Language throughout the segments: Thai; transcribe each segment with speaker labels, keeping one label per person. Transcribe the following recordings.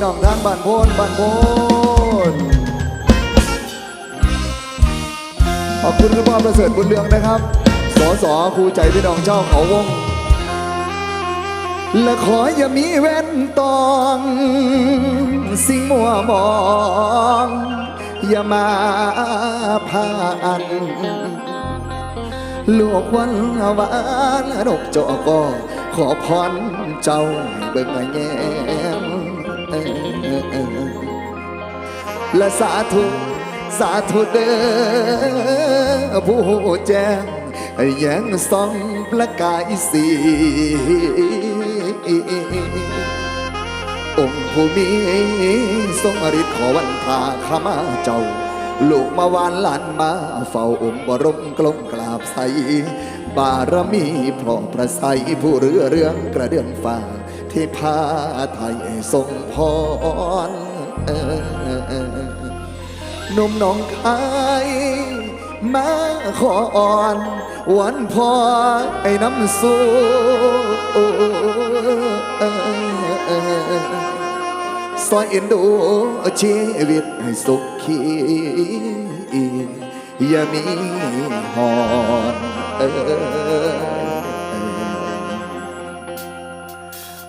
Speaker 1: ี่น้องทางบ้านโพนบ้านโพนขอบคุณคุณพ่อประเสริฐบุญเรืองนะครับสอสครูใจพี่น้องเจ้าเขาวง และขออย่ามีเว้นตอง สิ่งมัวมอง อย่ามาผ่านลูกวันหวานดกจอก็ขอพรเจ้าเบิ่งแย้ม และสาธุ สาธุเด้อผู้แจ้งแยังส่องประกายสีองค์ผู้มีทรงอริขอวันพาข้ามาเจ้า ลูกมาวานหลานมาเฝ้าองค์บรมกลมกราบใส บารมีพร้อมประไสผู้เรือเรื่องกระเดื่องฟ้า ที่พาไทยทรงพรหนุ่มน้องคายมาขออ่อนวันพอไอ้น้ำสู้ซอยเอ็นดูชีวิตให้สุขีอย่ามีหอนเออ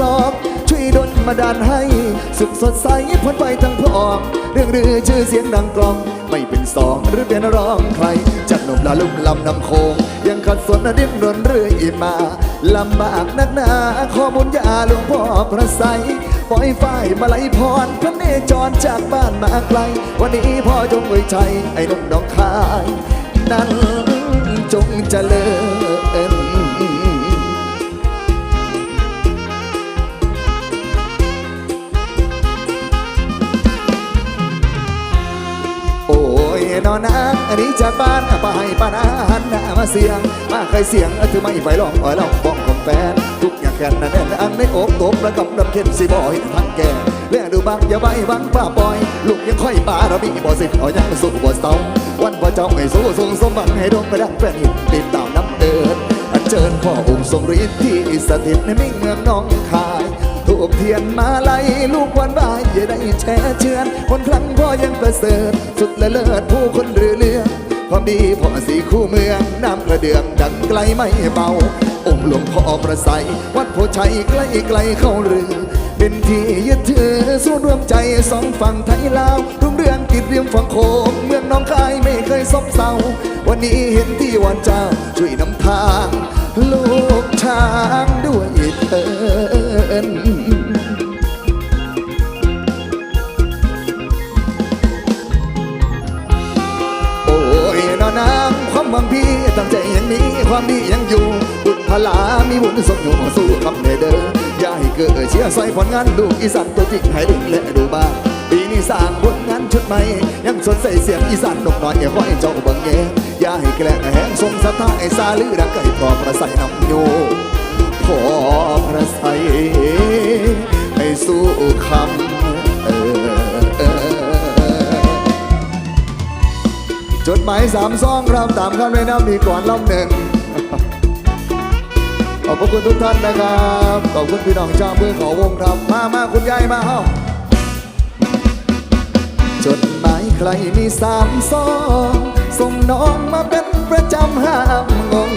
Speaker 1: รองช่วยดลมาดานให้ สุขสดใสพ้นไปทั้งพร้อมเรื่องรือชื่อเสียงดังกลอง ไม่เป็นสองหรือเป็นรองใครจากหนุ่มลาลุ่มลำนำโคง ยังขัดสนดิ้นรนเรื่อยมาลำบากนักหนาข้อมูลยาหลวงพ่อพระไสยปล่อยฝ่ายมาไหลพรพระเนจรจากบ้านมาไกล วันนี้พ่อจงไว้ใจไอ้นุ่มน้องคาย นั้นจงเจริญ นะอันนี้จากบ้านไปปานาหันหน้ามาเสียง มาใครเสียงถือไม่ไปลองอ่อยลองบ้องของแฟนทุกอย่างแค่นั้นแน่นอันในอกตบประกำดำเข็นสิบอยทั้งแก่เลี้ยดูบักอย่าใบบังป้าปล่อย ลูกยังค่อยปาเระบีบ่สิเอายังสู้บ่เศร้าวันพระเจ้าให้สู้ทรงสมบัติให้ดวงประดับแฟนหินติดตามน้ำเดินอันเชิญพ่อองค์ทรงฤทธิ์ที่สถิตในมิ่งเมืองน้องคาย ถูกเทียนมาไล่ลูกวันบายอย่าได้แช่เชือน คนครั้งพ่อยังประเสริฐ สุดละเลิศผู้คนเรือเรือความดีพ่อสีคู่เมือง น้ำกระเดื่องดังไกลไม่เบา องค์หลวงพ่อประไสยวัดโพชัยใกล้ไกลเข้าเรือ เป็นที่ยึดถือส่วนย์รวมใจสองฝั่งไทยลาวรุ่งเรืองติดเรียมฝั่งโขงเมืองน้องคายไม่เคยซบเซา วันนี้เห็นที่วันเจ้าช่วยนำทาง ลูกช้างด้วยเถิน ตั้งใจยังมีความดียังอยู่ บุญพลา มีบุญส่งอยู่สู้คำเด้ออย่าให้เกิดเชียร์ใส่ผลงานลูกอีสานตัวจริงให้ดึงและดูบ้างปีนี้สร้างผลงานชุดใหม่ ยังสดใสเสียงอีสานนกน้อยอย่าค่อยเจ้าเบังแยงอย่าให้แกล้งแหงทรงสถาไอ้ซาลือดังไก่พอประใส่น้ำโยพอประใส่ให้สู้คำ จดหมายสามซองครับตามคำแนะนำมีก่อนลำหนึ่ง ขอบพระคุณทุกท่านนะครับ ขอบคุณพี่น้องชาวเมืองขาวงครับ มามาคุณยายมาเฮ้าจดหมายใครมีสามซองส่งน้องมาเป็นประจำห้ามงง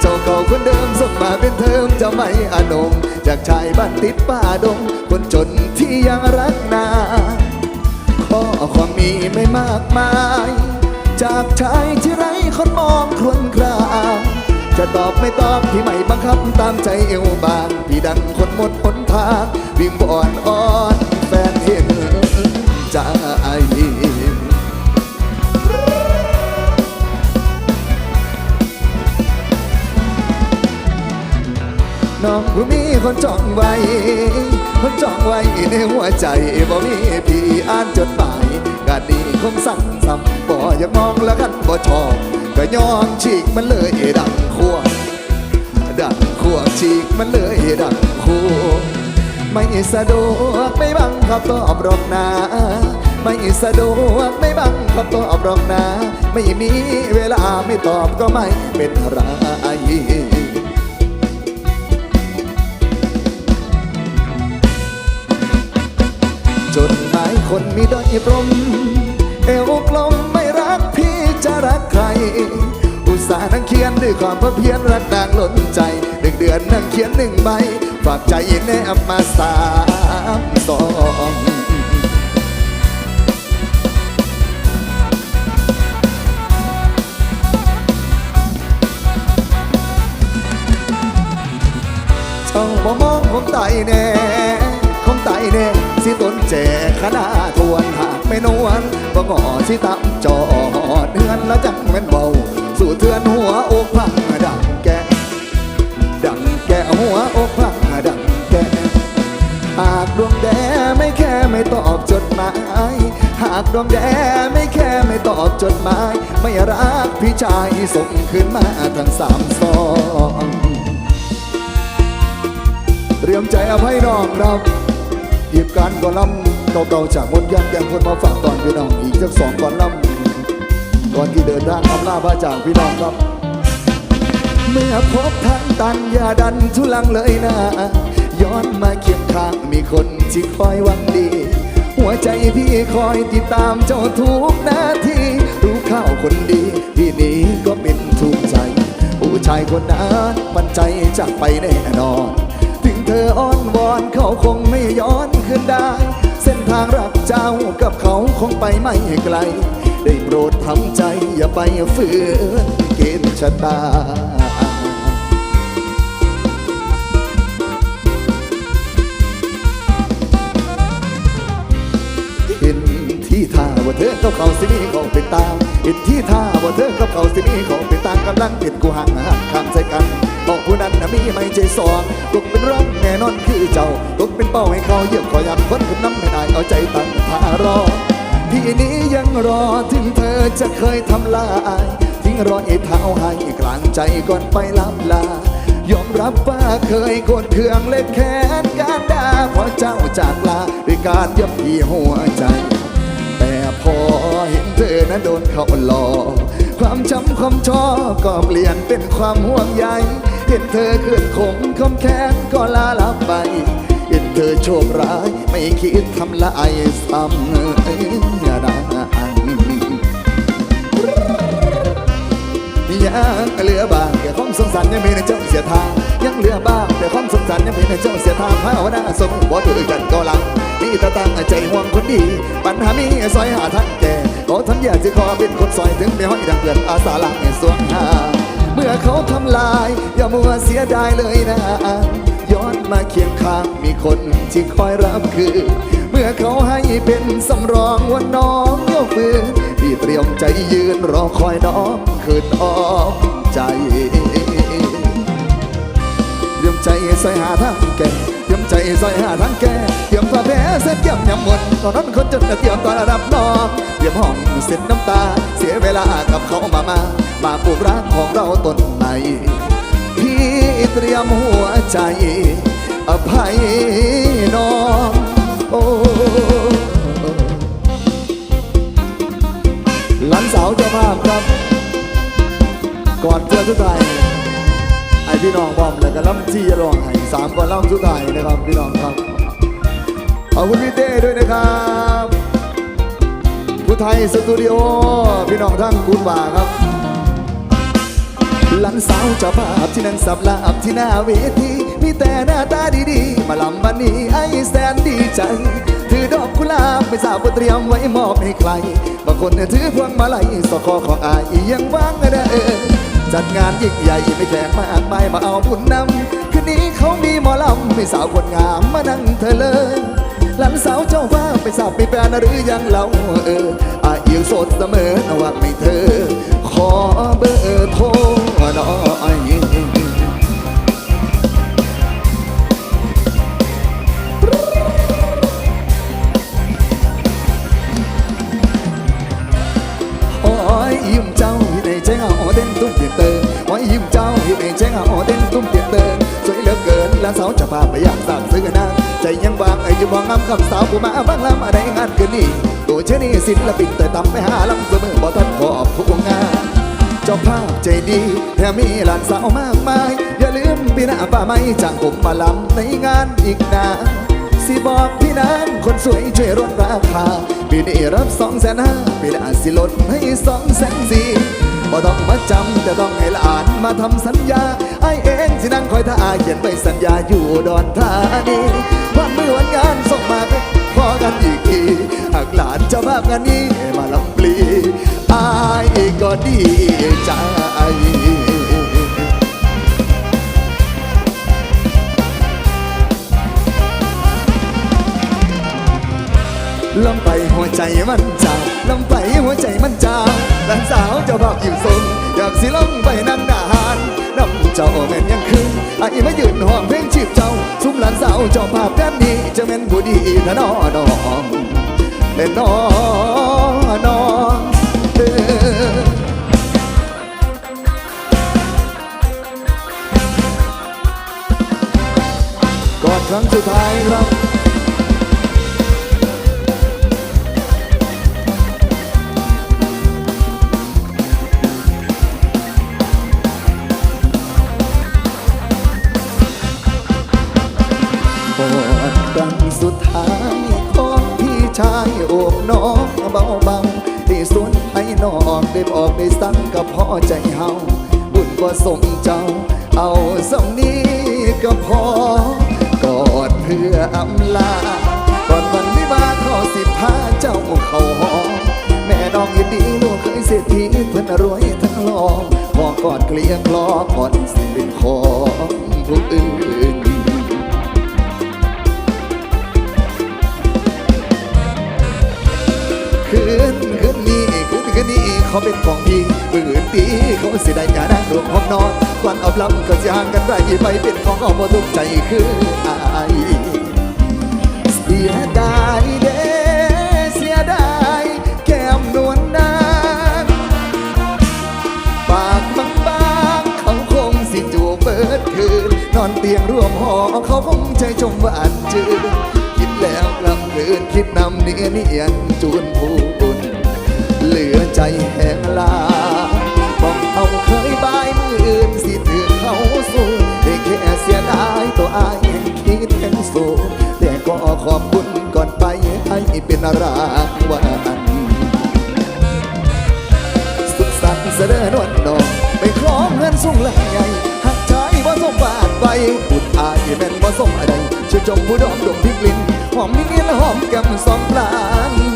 Speaker 1: เจ้าเก่าคนเดิมส่งมาเป็นเทอมจะไม่อนงจากชายบ้านติดป่าดง คนจนที่ยังรักนาข้อความมีไม่มากมาย จากชายที่ไร้คนมองครวนครางจะตอบไม่ตอบที่ไม่บังคับตามใจเอวบาง พี่ดังคนหมดหนทางวิ่งบอนอ่อนแฟนเห็นใจน้องผู้มีคนจ้องไว้ คนจ้องไว้ในหัวใจบ่มีพี่อ่านจดหมาย กาดีคงสั่งซ้ำบ่อยากมองแล้วกันบ่ชอบก็ยอมฉีกมันเลยดังขั้วดังขั้วฉีกมันเลยดังขั้วไม่สะดวกไม่บังคับตอบรอกนาไม่สะดวกไม่บังคับตอบรอกนาไม่มีเวลาไม่ตอบก็ไม่เป็นไรจดหมายคนมีด้อยปรมเอวกลมไม่รักพี่จะรักใคร อุตส่าห์นั่งเขียนด้วยความเพื่อเพียรรักนางล้นใจหนึ่งเดือนนั่งเขียนหนึ่งใบฝากใจแนบมาสามสองช่องมองผมไตแน่ คงไตแน่สิต้นแจขนาทวนหากไม่นวลบ่งอสิตามจอดเดือนแล้วจังแม่นเบา สู่เทือนหัวอกพังดังแกดังแกหัวอกพังดังแกหากดวงแดไม่แค่ไม่ตอบจดหมาย หากดวงแดไม่แค่ไม่ตอบจดหมาย ไม่รักพี่ชายส่งขึ้นมาทั้งสามซองเตรียมใจอภัยน้องครับ หยิบการก่อนลำเก่าๆจากมนต์ยังแกงคนมาฝากตอนพี่น้องอีกสักสองก่อนลำก่อนที่เดินทางอำลาพระจากพี่น้องครับ เมื่อพบทางตันอย่าดันทุลังเลยนะ ย้อนมาเคียงข้างมีคนที่คอยหวังดี หัวใจพี่คอยติดตามเจ้าทุกนาทีรู้ข่าวคนดี ที่นี้ก็เป็นทุกใจ ผู้ชายคนนั้นมันใจจากไปแน่นอน เธออ้อนวอนเขาคงไม่ย้อนคืนได้ เส้นทางรักเจ้ากับเขาคงไปไม่ไกล ได้โปรดทำใจอย่าไปฝืนเกณฑ์ชะตาที่ท่าว่าเธอกับเขาสิมีของเป็นตางเห็นที่ท่าว่าเธอกับเขาสิมีของเป็นตางกำลังเป็นกูห่างห่างข้ามใจกัน บอกผู้นั้นนะมีไม่ใจสองตกเป็นร่องแน่นอนคือเจ้าตกเป็นเป้าให้เขาเยียบขอยันคนขึ้นน้ำไม่ได้เอาใจตั้งท่ารอพี่นี้ยังรอถึงเธอจะเคยทำลายทิ้งรอยเท้าให้กลางใจก่อนไปลับลายอมรับว่าเคยโกดเคืองเล็ดแค้นการด่าเพราะเจ้าจากลาด้วยการยับยี่หัวใจ พอเห็นเธอนั้นโดนเขาหลอกความจำความชอบก็เปลี่ยนเป็นความห่วงใย เห็นเธอเกินคงคำแค้นก็ลาลับไป เห็นเธอโชคร้ายไม่คิดทำลายซ้ำนะ ยังเหลือบ้างแต่ความสงสารยังมีในเจ้าเสียทางยังเหลือบ้างแต่ความสงสารยังมีในเจ้าเสียทางภาวนาสมบ่ถือกันก็ลังมีตาตั้งใจห่วงคนดี ปัญหามีซอยหาทางแก่ขอทันอยาจะขอเป็นคนซอยถึงไม่ห้อยดังเกินอาสาลังในสวงหาเมื่อเขาทำลาย อย่ามัวเสียดายเลยนะย้อนมาเคียงข้างมีคนที่คอยรับคือ มื่อเขาให้เป็นสำรองว่าน้องยกมือพี่เตรียมใจยืนรอคอยน้องคืนอ้อมใจเตรียมใจใส่หาทางแก่เตรียมใจใส่หาทางแก่เตรียมผ้าแผลเสร็จเตรียมยำหมดตอนนั้นคนจนเตรียมตอนรับน้องเตรียมห้องเสร็จน้ำตา เสียเวลากับเขามามามาปลูกรักของเราต้นใหม่พี่เตรียมหัวใจอภัยน้อง หลานสาวเจ้าภาพครับ ก่อนเจอทุกทายไอพี่น้องพร้อมแล้วก็ล่ำที่จะรองให้สามก่อนล่ำทุกทายนะครับพี่น้องครับขอบคุณพี่เต้ด้วยนะครับผู้ไทยสตูดิโอพี่น้องทั้งคุณบ่าครับหลังสาวเจ้าภาพที่นั่งสับลาบที่หน้าเวที มีแต่หน้าตาดีๆ มาลำบันนี้ไอ้แสนดีใจ ถือดอกกุหลาบไม่ทราบว่าเตรียมไว้มอบให้ใคร บางคนเนี่ยถือพวงมาลัยสอคอของอายยังว่างนะเออจัดงานยิ่งใหญ่ไม่แขกมากมายมาเอาบุญนำคืนนี้เขามีหมอลำไม่สาวคนงามมานั่งเธอเลยหลานสาวเจ้าว่าไปสาวไปแฟนหรือยังเราเอออาเอียวโสดเสมอนว่าไม่เธอ ขอเบอร์โทรหน่อย แจ้งเอเต้นตุ้มเตียนเตินสวยเหลือเกินและสาวจะพาไปอยากสร้างซื้อกันนะใจยังวางไอ้อยู่มองงามคำสาวผู้มาบางลำอะไรงานคืนนี้ตัวเชนี่ศิลปินแต่ตำไปหาลำเสมอบ่ทันขอบผู้งานเจ้าภาพใจดีแถมมีหลานสาวมากมาย อย่าลืมพี่น้าป่าไม้จางผมมาลำในงานอีกนานสิบอกพี่นางคนสวยช่วยลดราคาปีนี้รับสองแสนห้าปีหน้าสิลดให้สองแสนสี่ บ่ต้องมาจำแต่ต้องให้หลานมาทำสัญญาไอเองสินั่งคอยท่าเขียนไปสัญญาอยู่ดอนธานีวันมือวันงานส่งมาก็ขอกันอีกทีหากหลานจ้าภาพงานนี้มาลำปลีอายก็ดีใจลำไปหัวใจมันจ้า ลำไปหัวใจมันจ้าหลานสาวเจ้าบอกอยู่ทรงอยากสิลำไปนั่งนานน้ำเจ้าแม่นยังคืนไอ้มายืนห้องเพลงจีบเจ้าซุ้มหลานสาวเจ้าภาพแบบนี้จะแม่นผู้ดีนะน้อน้องเล่นน้อน้องเออก่อนครั้งสุดท้ายครับ ให้นองได้บอกได้สั่งกับพ่อใจเฮาบุญบ่สมเจ้า เอาส่งนี้ก็พอกอดเพื่ออำลาก่อนวันวิวาขอสิพาเจ้าเข้าหอแม่น้องยินดีลูกเคยเศรษฐีเพิ่นรวยทั้งลองขอกอดเกลียงคลอก่อนสิเป็นของผู้อื่น นี้เขาเป็นของพี่ปืนตีเขาสิได้ยานั่งรวมห้องนอนก่อนเอาลำก็จะห่างกันไรไปเป็นของเอาบ่ทุกใจคืออายเสียดายเด้เสียดายแก้มนวลนางปากบางๆเขาคงสิจูบเบิดคืนนอนเตียงร่วมหอเขาคงใจจมหวาอันจืดคิดแล้วกลับคืนคิดนำเนียเนียนจูนผู้บุญ ใจแห้งลาบอกเอาเคยบายมืออื่นสิถือเขาสู้ได้แค่เสียดายตัวอายยังคิดแห่งสูแต่ก็ขอบคุณก่อนไปให้เป็นรางวัลสุขสันต์เสด็จวันนองไปคล้องเงินสูงลังใหญ่หักใจบ่สมบาทไปบุดอายเป็นบ่สมอะไรชื่อจงผู้ดอมดมพริกลิ้นหอมมิ้นหอมแก้มสองปลาน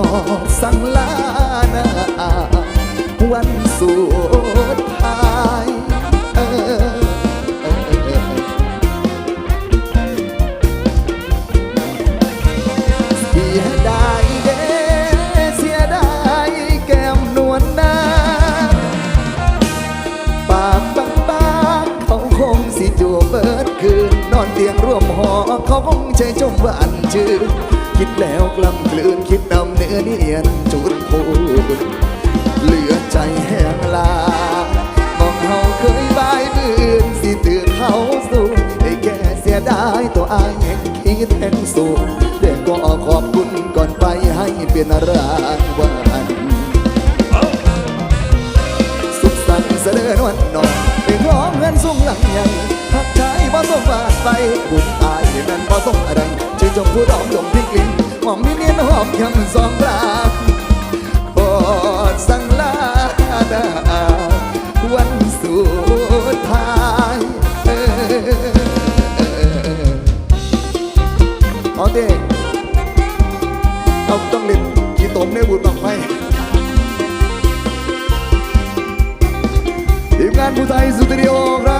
Speaker 1: ขอสั่งลานาวันสุดท้ายเออเออเออเสียดายเด้เสียดายแก้มนวลนางปากบางๆเขาคงสิจูบเบิดคืน นอนเตียงร่วมหอเขาคงใจจมหวานชื่น คิดแล้วกล้ำกลืนคิดนำเนื้อเนียนจุดพูดเหลือใจแห้งลาบอกเขาเคยบายมื่นสิตื่นเขาสู้ได้แค่เสียดายตัวอายแห่งคิดแห่งสูงแต่ก็ขอบคุณก่อนไปให้เป็นรางวัลสุขสันต์เสด็จวันนองไปร้อมเงินสูงหลังใหญ่หักใจบ่ส่งบาทไปบุญอายนั้นบ่ส่งอะไร ชื่อจงผู้ดอมดงพิกลินหอมมีเนียนหอมคำสองปรากบอดสังลาดาวันสุดท้ายเออเอาเด็กเอาต้องเล่นกี่ตมในบุญบังไฟทีมงานผู้ไทยสตูดิโอครับ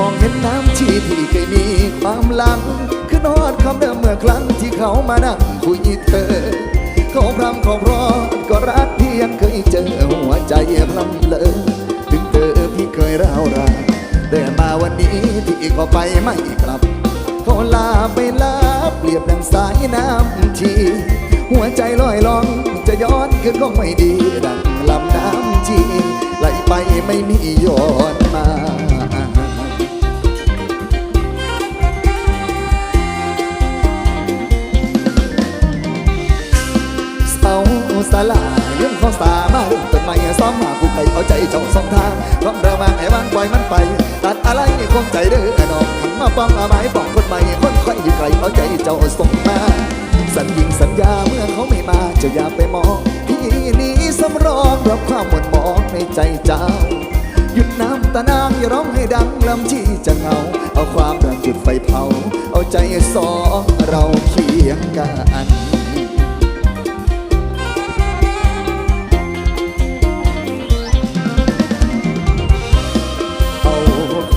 Speaker 1: มองเห็นน้ำชีที่เคยมีความหลังคือนอดคำเดิมเมื่อครั้งที่เขามานั่งคุยเธอ เขาพรำเขาพรอก็รักที่ยังเคยเจอหัวใจพลัำเลอถึงเธอพี่เคยร้าวรานแต่มาวันนี้ที่เขาไปไม่กลับเขาลาไปลาเปรียบดังสายน้ำทีหัวใจลอยลองจะย้อนคือคงไม่ดีดังลำน้ำจีไหลไปไม่มีย้อนมา สลาเรื่องของสามาต้นไม้ซ้อมมาผู้ใครเอาใจเจ้าสองทางความระวังไอ้วางปล่อยมันไป ตัดอะไรในคงใจเด้อน้องมาป้องอาไม้ป้องคนใหม่คนค่อยอยู่ไกลเอาใจเจ้าส่งมาสัญญิงสัญญาเมื่อเขาไม่มาเจะอย่าไปมองที่นี้สำรองรับความหมดหมองในใจเจ้าหยุดน้ำตานางอย่าร้องให้ดังลำที่จะเหงา เอาความรักจุดไฟเผา เอาใจสองเราเคียงกัน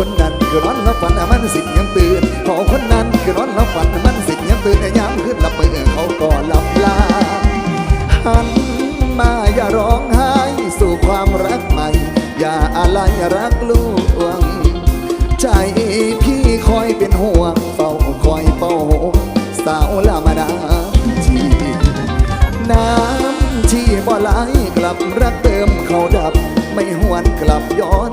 Speaker 1: คนนั้นคือร้อนแล้วฝันมันสิยังตื่นเอคนนั้นคือร้อนแล้วฝันมันสิยังตื่นยามขึ้นหลับมือเขาก็หลับลาหันมาอย่าร้องไห้สู่ความรักใหม่ อย่าอะไรรักลวงใจพี่คอยเป็นห่วงเฝ้าคอยเป้าสาวลามาดาจีน้ำที่บ่ไหลกลับรักเติมเขาดับ ไม่หวนกลับย้อน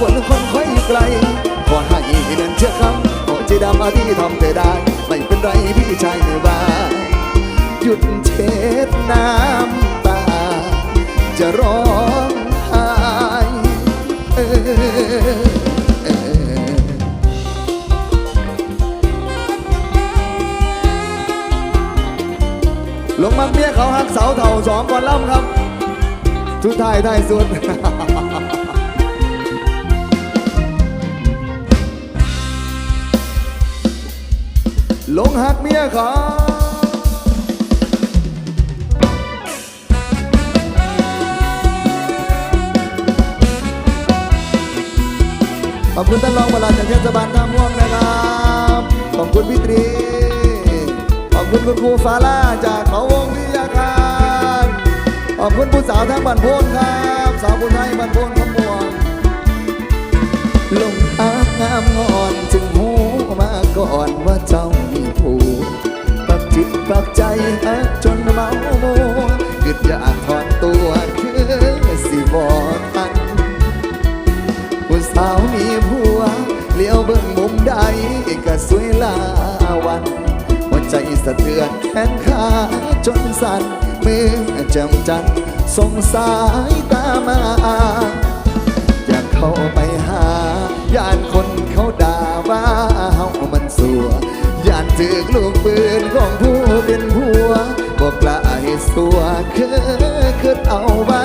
Speaker 1: ป่าหลังฝนคนค่อยไกลขอให้เดินเชื่อคำขอใจดำอาที่ทำเธอได้ ไม่เป็นไรพี่ชายไม่ว่าหยุดเช็ดน้ำตา จะร้องไห้เออลงมักเมียเขาหักเสาเท่าสองก่อนล่ำครับ ทุกทายทายสุด ลงหักเมียขาขอบคุณท่านรองปลัดจากเทศบาลท่าม่วงนะครับ ขอบคุณพี่ตรี ขอบคุณคุณครูฟาล่าจากเขาวงวิทยาการขอบคุณผู้สาวทั้งบ้านโพนครับ สาวผู้ไทยบ้านโพนขมวงลงอาบงามงอนจึงหูมาก่อนว่าเจ้า จิตปักใจฮักจนเมาโมกึดอยากถอนตัวคือสิบอทันผู้สาวมีผัวเลี้ยวเบิ่งมุมใดก็สวยลาวันหัวใจสะเทือนแขนขาจนสั่นมือจำจันสงสายตามาอยากเข้าไปหาย่านคนเขาด่าว่าเฮามันสัวย่านถือลูกปืนขอ สัวคือคือเอาไว้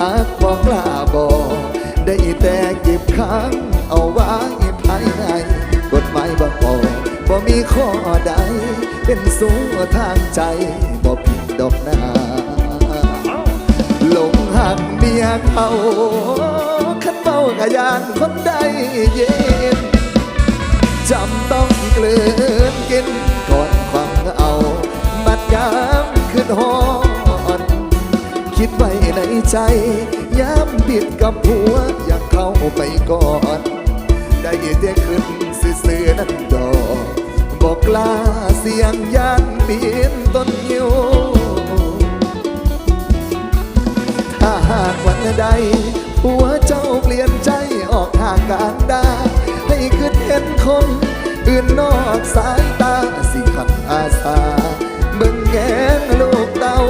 Speaker 1: หากบอกลาบอกได้แต่เก็บค้างเอาไว้ภายใน กฎหมายบอกบอกบ่มีข้อใด เป็นสู้ทางใจบ่ผิดดอกนาหลงหักเมียเขาขันเมากะยานคนใดเย็นจำต้องเกลือนกินก่อนามขึ้นหอนคิดไว้ในใจย้ำผิดกับผัวอยากเข้าไปก่อน ได้แต่ขึ้นซื่อๆนั่นดอกบอกกล้าเสียงยานปีนต้นยิวถ้าหากวันใดผัวเจ้าเปลี่ยนใจออกห่างกันได้ ให้ขึ้นเห็นคนอื่นนอกสายตาสิขัดอาสา เบิ่งแงนลูกเต้า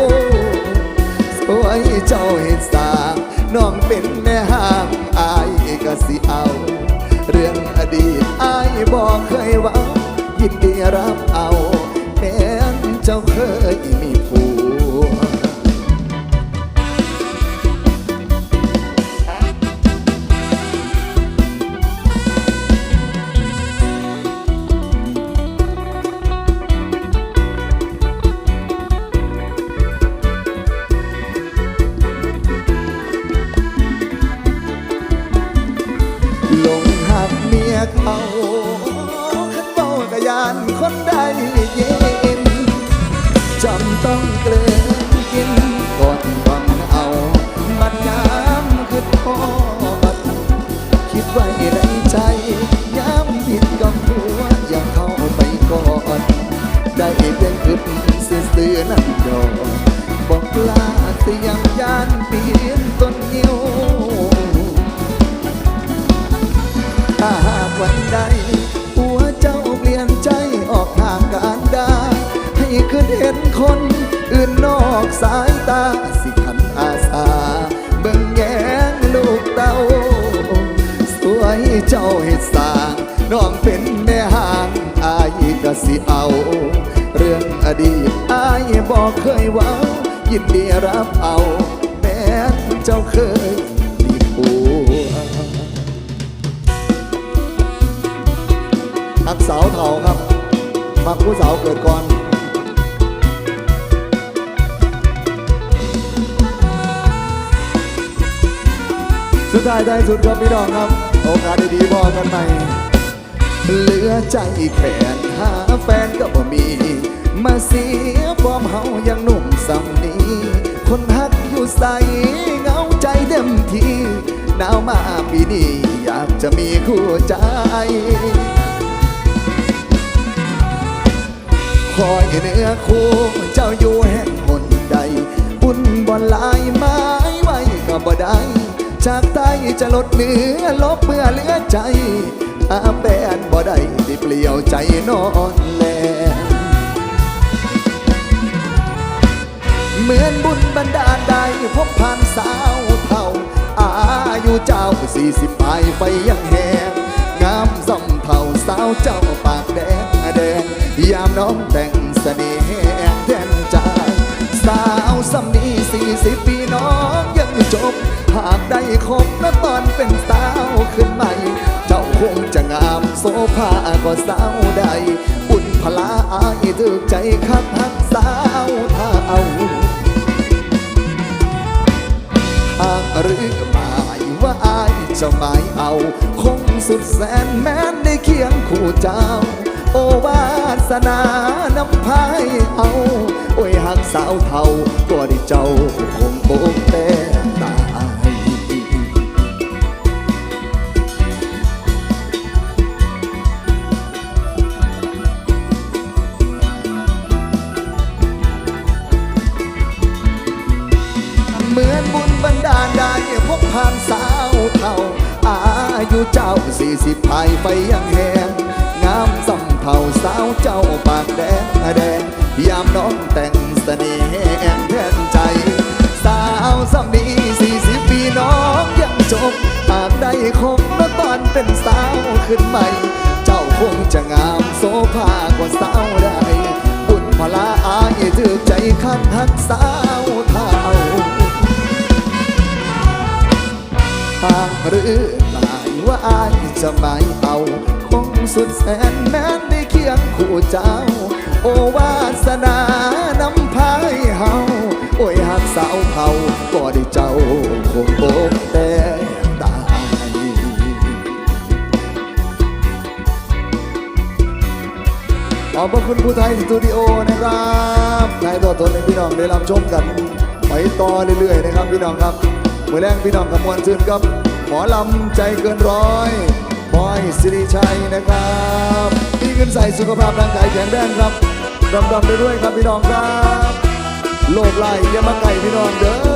Speaker 1: สวยเจ้าเห็นสางน้องเป็นแม่ห้างอายก็สิเอา เรื่องอดีตอายบอกเคยหวังยินดีรับเอาแม้นเจ้าเคยมีผัว เขาขันเบากระยานคนใด คนอื่นนอกสายตาสิขันอาสา เบิ่งแยงลูกเต้า สวยเจ้าเฮ็ดสางน้องเป็นแม่ห่างอายก็สิเอา เรื่องอดีตอายบอกเคยว่ายินดีรับเอาแม้เจ้าเคยมีผัวอักสาวเถ่าครับมักผู้สาวเกิดก่อน สุดท้ายได้สุดครับพี่น้องครับ โอกาสดีๆบอกกันใหม่เหลือใจแขนหาแฟนก็บ่มี มาเสียฟอร์มเฮายังหนุ่มสำนีคนฮักอยู่ใสเหงาใจเต็มทีหนาวมาปีนี้อยากจะมีคู่ใจคอยเนื้อคู่เจ้าอยู่แห่งหน จะลดเหลือลบเมื่อเหลือใจอาแปนบ่ได้ได้เปลี่ยวใจนอนแลเหมือนบุญบันดาใดพบผ่านสาวเท่า อายุเจ้าสี่สิบปลายไฟยังแหงงามส่องเท่าสาวเจ้าปากแดงแดง ยามน้องแต่งเสน่ห์แทนใจสาวสำนีสี่สิบปีน้อง จบ หากได้คบและตอนเป็นสาวขึ้นใหม่ เจ้าคงจะงามโซภาก็สาวใดบุญพลาอายถึกใจคักหักสาวเท่าหากหรือหมายว่าอายจะหมายเอา คงสุดแสนแม้นได้เคียงคู่เจ้า โอวาสนานำพายเอาโอ้ยหักสาวเท่าตัวที่เจ้าคงโบกแต่ตายเหมือนบุญบันดาลได้พบผ่านสาวเท่าอายุเจ้าสี่สิบภายไฟยังแหงงามสำ เท่าสาวเจ้าปากแดงแดง ยามน้องแต่งเสน่ห์แทนใจ สาวสำนีสี่สิบปีน้องยังจบหากได้คบแล้วตอนเป็นสาวขึ้นใหม่ เจ้าคงจะงามโซภากว่าสาวใดบุญพลาอายถึกใจคักหักสาวเท่าหากหรือหมายว่าอายจะไม่เอา งสุดแสนแม้นได้เคียงคู่เจ้า โอวาสนานำพายเฮาโอ้ยหักสาวเผาก็ได้เจ้าคงโบกแต่ตาขอบพระคุณผู้ไทยสตูดิโอนะครับถ่ายทอดสดให้พี่น้องได้รับชมกันไปต่อเรื่อยๆนะครับพี่น้องครับเมื่อแรงพี่น้องกับมวลชื่นครับหมอลำใจเกินร้อย บอยสิริชัยนะครับมีเงินใส่สุขภาพร่างกายแข็งแรงครับดำดำไปด้วยครับพี่น้องครับ โลกไล่อย่ามาไก่พี่น้องเด้อ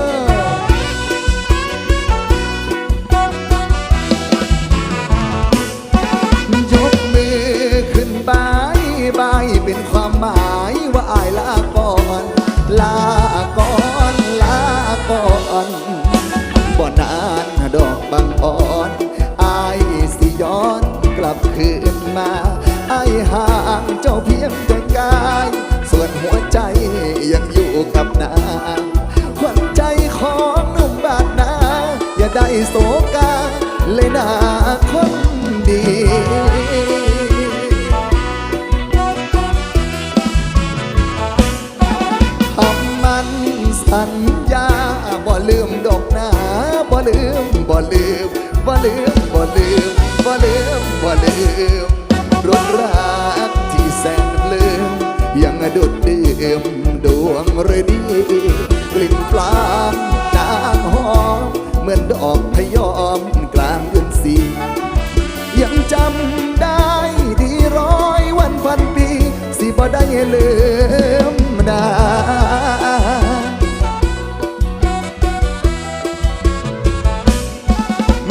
Speaker 1: โศกาเลยนาคนดีคำมันสัญญาบ่ลืมดอกหนาบ่ลืมบ่ลืมบ่ลืมบ่ลืมบ่ลืมบ่ลืมรถรักที่แสนปลืมยังดุดดื่มดวงฤดีกลิ่นปลา เหมือนดอกพยอมกลางเดือนสียังจำได้ที่ร้อยวันพันปี สิบ่ได้ลืมนา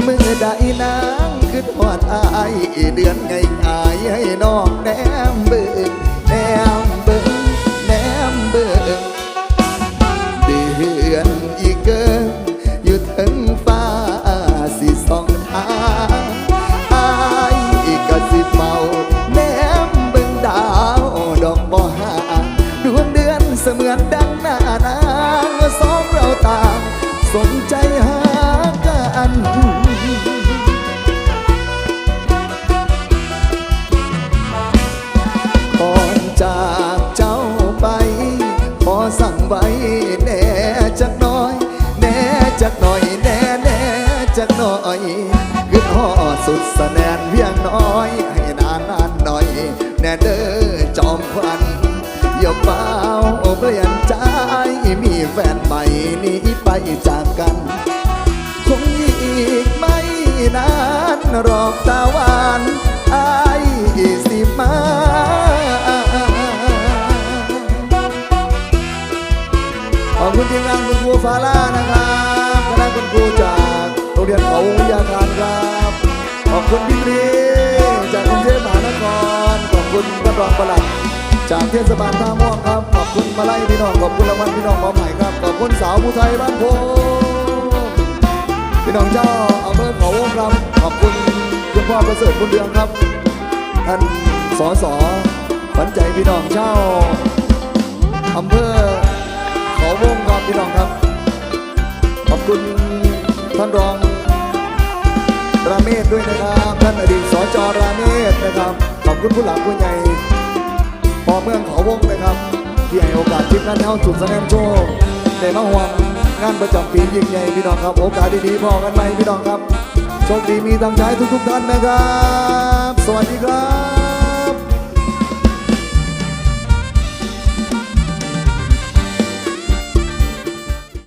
Speaker 1: เมื่อใดนาขึ้นหอดอายเดือนไงอายให้นอกแนมเบื่ง จากกัน คงอีกไม่นานรอกตาวานอายสิมาขอบคุณทีมงานคุณครูฟาล่านะครับคณะคุณครูจากโรงเรียนเขาวิทยาการครับขอบคุณพี่ตรีจากกรุงเทพมหานครขอบคุณท่านรองประหลัด จากเทศบาลท่าม่วงครับ ขอบคุณมาไล่พี่น้อง ขอบคุณรางวัลพี่น้องมาใหม่ครับ ขอบคุณสาวผู้ไทยบ้านโพพี่น้องเจ้าอำเภอเขาวงครับ ขอบคุณคุณพ่อประเสริฐบุญเรืองครับท่านสอสอขวัญใจพี่น้องเจ้าอำเภอเขาวงครับพี่น้องครับ ขอบคุณท่านรองราเมศด้วยนะครับ ท่านอดีตสจราเมศนะครับ ขอบคุณผู้หลักผู้ใหญ่ พอเมืองเขาวงนะครับ ที่ให้โอกาสทีมงานเท้าจุดแสดงโชว์ในมะห่วงงานประจำปียิ่งใหญ่พี่น้องครับ โอกาสดีๆพอกันไหมพี่น้องครับโชคดีมีตังใจทุกๆท่านนะครับ สวัสดีครับ